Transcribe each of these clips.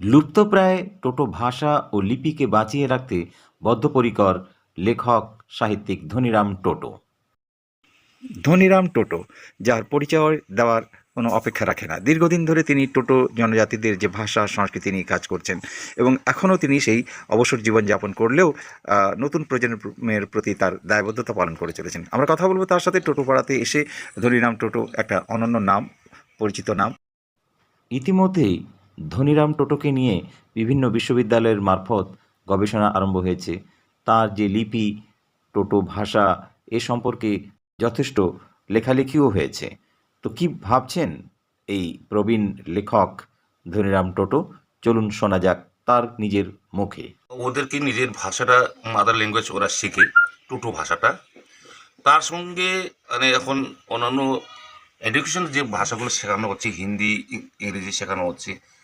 লুপ্তপ্রায় টোটো ভাষা ও লিপিকে বাঁচিয়ে রাখতে বদ্ধপরিকর লেখক সাহিত্যিক ধনীরাম টোটো। ধনীরাম টোটো যার পরিচয় দেওয়ার কোনো অপেক্ষা রাখে না। দীর্ঘদিন ধরে তিনি টোটো জনজাতিদের যে ভাষা সংস্কৃতি নিয়ে কাজ করছেন এবং এখনও তিনি সেই অবসর জীবনযাপন করলেও নতুন প্রজন্মের প্রতি তার দায়বদ্ধতা পালন করে চলেছেন। আমরা কথা বলব তার সাথে টোটো পাড়াতে এসে ধনীরাম টোটো একটা অনন্য নাম পরিচিত নাম। ইতিমধ্যেই ধনীরাম টোটোকে নিয়ে বিভিন্ন বিশ্ববিদ্যালয়ের মারফত গবেষণা আরম্ভ হয়েছে। তার যে লিপি, টোটো ভাষা, এ সম্পর্কে যথেষ্ট লেখালেখিও হয়েছে। তো কি ভাবছেন এই প্রবীণ লেখক ধনীরাম টোটো? চলুন শোনা যাক তার নিজের মুখে। ওদেরকে নিজের ভাষাটা মাদার ল্যাঙ্গুয়েজ ওরা শেখে, টোটো ভাষাটা। তার সঙ্গে মানে এখন অন্যান্য এডুকেশন যে ভাষাগুলো শেখানো হচ্ছে, হিন্দি, ইংরেজি শেখানো হচ্ছে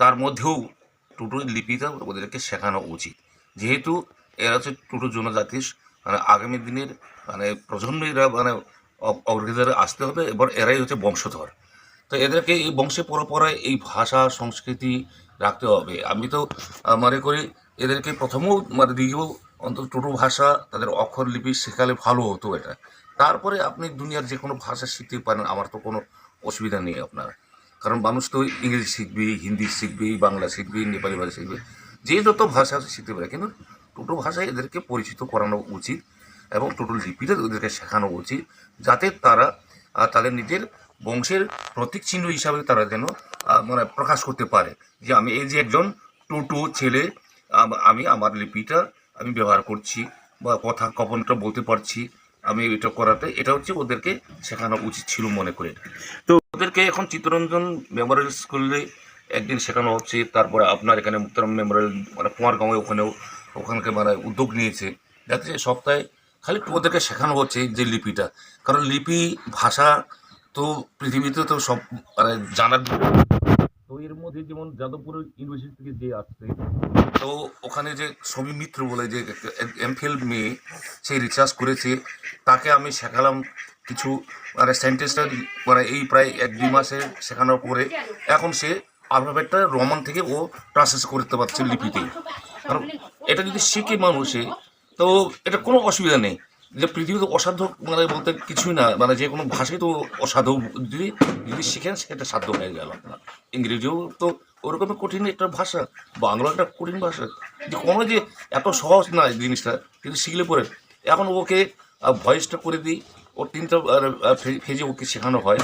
তার মধ্যেও টুটু লিপিটা ওদেরকে শেখানো উচিত। যেহেতু এরা হচ্ছে টুটু জনজাতির মানে আগামী দিনের মানে প্রজন্মেরা মানে অ- অগ্রগতিতে আসতে হবে, এবার এরাই হচ্ছে বংশধর। তো এদেরকে এই বংশে পরম্পরায় এই ভাষা, সংস্কৃতি রাখতে হবে। আমি তো মনে করি এদেরকে প্রথমেও মানে দিকেও অন্তত টোটো ভাষা, তাদের অক্ষর লিপি শেখালে ভালো হতো এটা। তারপরে আপনি দুনিয়ার যে কোনো ভাষা শিখতে পারেন, আমার তো কোনো অসুবিধা নেই আপনার। কারণ মানুষ তো ইংরেজি শিখবে, হিন্দি শিখবে, বাংলা শিখবে, নেপালি ভাষা শিখবে, যে যত ভাষা আছে শিখতে পারে। কিন্তু টোটো ভাষায় এদেরকে পরিচিত করানো উচিত এবং টোটো লিপিটা ওদেরকে শেখানো উচিত যাতে তারা তাদের নিজের বংশের প্রতীক চিহ্ন হিসাবে তারা যেন মানে প্রকাশ করতে পারে যে আমি এই যে একজন টোটো ছেলে আমি আমার লিপিটা আমি ব্যবহার করছি বা কথা কপনটা বলতে পারছি, আমি এটা করাতে, এটা হচ্ছে ওদেরকে শেখানো উচিত ছিল মনে করে। তো ওদেরকে এখন চিত্তরঞ্জন মেমোরিয়াল স্কুলে একদিন শেখানো হচ্ছে। তারপরে আপনার এখানে মুক্তারাম মেমোরিয়াল মানে কুমারগাঁওয়ে ওখানেও ওখানকে মানে উদ্যোগ নিয়েছে। যাতে সপ্তাহে খালি ওদেরকে শেখানো হচ্ছে যে লিপিটা। কারণ লিপি, ভাষা তো পৃথিবীতে তো সব মানে জানার এর মধ্যে যেমন যাদবপুর ইউনিভার্সিটি থেকে যে আসছে, তো ওখানে যে সমী মিত্র বলে যে এমফিল মেয়ে সেই রিসার্চ করেছে। তাকে আমি শেখালাম কিছু মানে সেন্টেন্সটা মানে এই প্রায় এক দুই মাসে শেখানোর পরে এখন সে আলফাবেটটা রোমান থেকে ও ট্রান্সলেট করতে পারছে লিপিতে। কারণ এটা যদি শিখে মানুষে, তো এটা কোনো অসুবিধা নেই। যে পৃথিবীতে অসাধ্য মানে বলতে কিছুই না মানে যে কোনো ভাষাই তো অসাধ্য। যদি যদি শিখেন, সেটা সাধ্য হয়ে গেল আপনার। ইংরেজিও তো ওরকমই কঠিন একটা ভাষা, বাংলা একটা কঠিন ভাষা। যে কোনো যে এত সহজ না জিনিসটা কিন্তু শিখলে পরে। এখন ওকে ভয়েসটা করে দিই। ওর তিনটা ফেজে ওকে শেখানো হয়।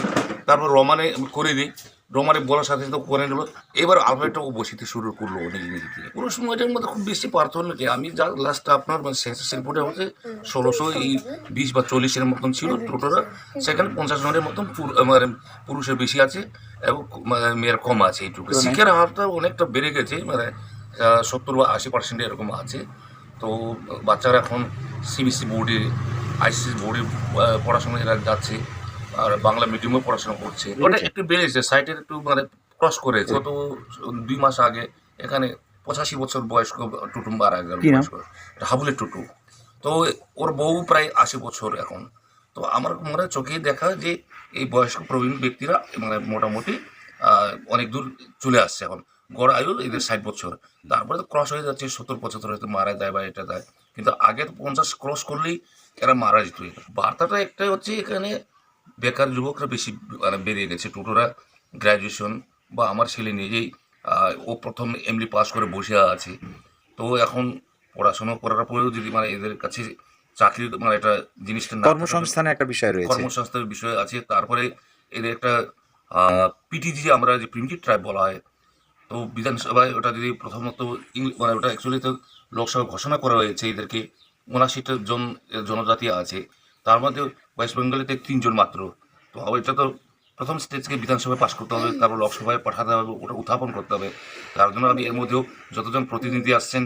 তারপর রমানে করে দিই। রোমানে বলার সাথে সাথে করে নিল। এবার আলফাবেটটা ও বসিতে শুরু করল ও নিজে থেকে। পুরো সময়টার মধ্যে খুব বেশি পার্থক্য কি আমি যা লাস্টটা আপনার মানে রিপোর্টে হচ্ছে ষোলোশো এই বিশ বা চল্লিশের মতন ছিল টোটোরা সেখানে পঞ্চাশ জনের মতন মানে পুরুষের বেশি আছে এবং মানে মেয়ের কম আছে এইটুকু। শিক্ষার হারটা অনেকটা বেড়ে গেছে মানে সত্তর বা আশি পার্সেন্ট এরকম আছে। তো বাচ্চারা এখন সিবিসি বোর্ডে আইসিসি বোর্ডে পড়াশোনা এরা যাচ্ছে আর বাংলা মিডিয়ামে পড়াশোনা করছে। ওটা একটু বেড়েছে সাইটের একটু মানে ক্রস করেছে। গত দুই মাস আগে এখানে পঁচাশি বছর বয়স্ক টুটু মারা গেল হাবুলের টুটু। তো ওর বউ প্রায় আশি বছর এখন। তো আমার মনে চোখে দেখা যে এই বয়স্ক প্রবীণ ব্যক্তিরা মানে মোটামুটি আহ, অনেক দূর চলে আসছে এখন। গড় আয়ু এদের ষাট বছর। তারপরে তো ক্রস হয়ে যাচ্ছে সত্তর পঁচাত্তর হয়তো মারা যায় বা এটা দেয় কিন্তু আগে তো পঞ্চাশ ক্রস করলেই এরা মারা যেত। বার্তাটা একটাই হচ্ছে এখানে বেকার যুবকরা বেশি মানে বেরিয়ে গেছে। টোটোরা গ্র্যাজুয়েশন বা আমার ছেলে নিজেই ও প্রথম এমনি পাস করে বসে আছে। তো এখন পড়াশোনা করার পরেও যদি মানে এদের কাছে চাকরির মানে একটা জিনিসটা কর্মসংস্থানে একটা বিষয় রয়েছে। কর্মসংস্থানের বিষয় আছে। তারপরে এদের একটা পিটিজি আমরা যে প্রিমিটিভ ট্রাইব বলা হয় তো বিধানসভায় ওটা যদি প্রথমত মানে ওটা অ্যাকচুয়ালি তো লোকসভায় ঘোষণা করা হয়েছে, এদেরকে উনাশিটা জন জনজাতি আছে। তার মধ্যে ওয়েস্ট বেঙ্গলেতে তিনজন মাত্র। তো এটা তো প্রথম স্টেজকে বিধানসভায় পাশ করতে হবে, তারপর লোকসভায় পাঠাতে হবে, ওটা উত্থাপন করতে হবে। তার জন্য আমি এর মধ্যেও যতজন প্রতিনিধি আসছেন,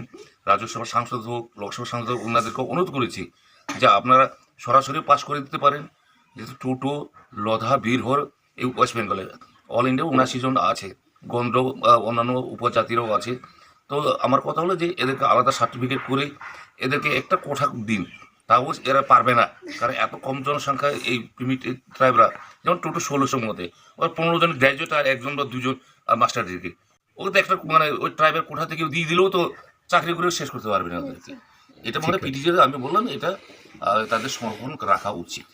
রাজ্যসভার সাংসদ হোক লোকসভার সাংসদ হোক ওনাদেরকে অনুরোধ করেছি যে আপনারা সরাসরি পাশ করে দিতে পারেন। যেহেতু টোটো, লধা, বীরহর এই ওয়েস্ট বেঙ্গলে অল ইন্ডিয়া উনাশি জন আছে। গন্ড অন্যান্য উপজাতিরাও আছে। তো আমার কথা হলো যে এদেরকে আলাদা সার্টিফিকেট করে এদেরকে একটা কোঠা দিন। তাও এরা পারবে না। কারণ এত কম জনসংখ্যা এই প্রিমিটিভ ট্রাইবরা যেমন টোটো ষোলোশোর মধ্যে ওই পনেরো জন গ্র্যাজুয়েট আর একজন বা দুজন মাস্টার ডিগ্রি ওকে তো একটা মানে ওই ট্রাইবের কোঠা থেকে দিয়ে দিলেও তো চাকরি করে শেষ করতে পারবে না ওদেরকে এটা মানে পিটিজে আমি বললাম এটা তাদের সমর্পণ রাখা উচিত।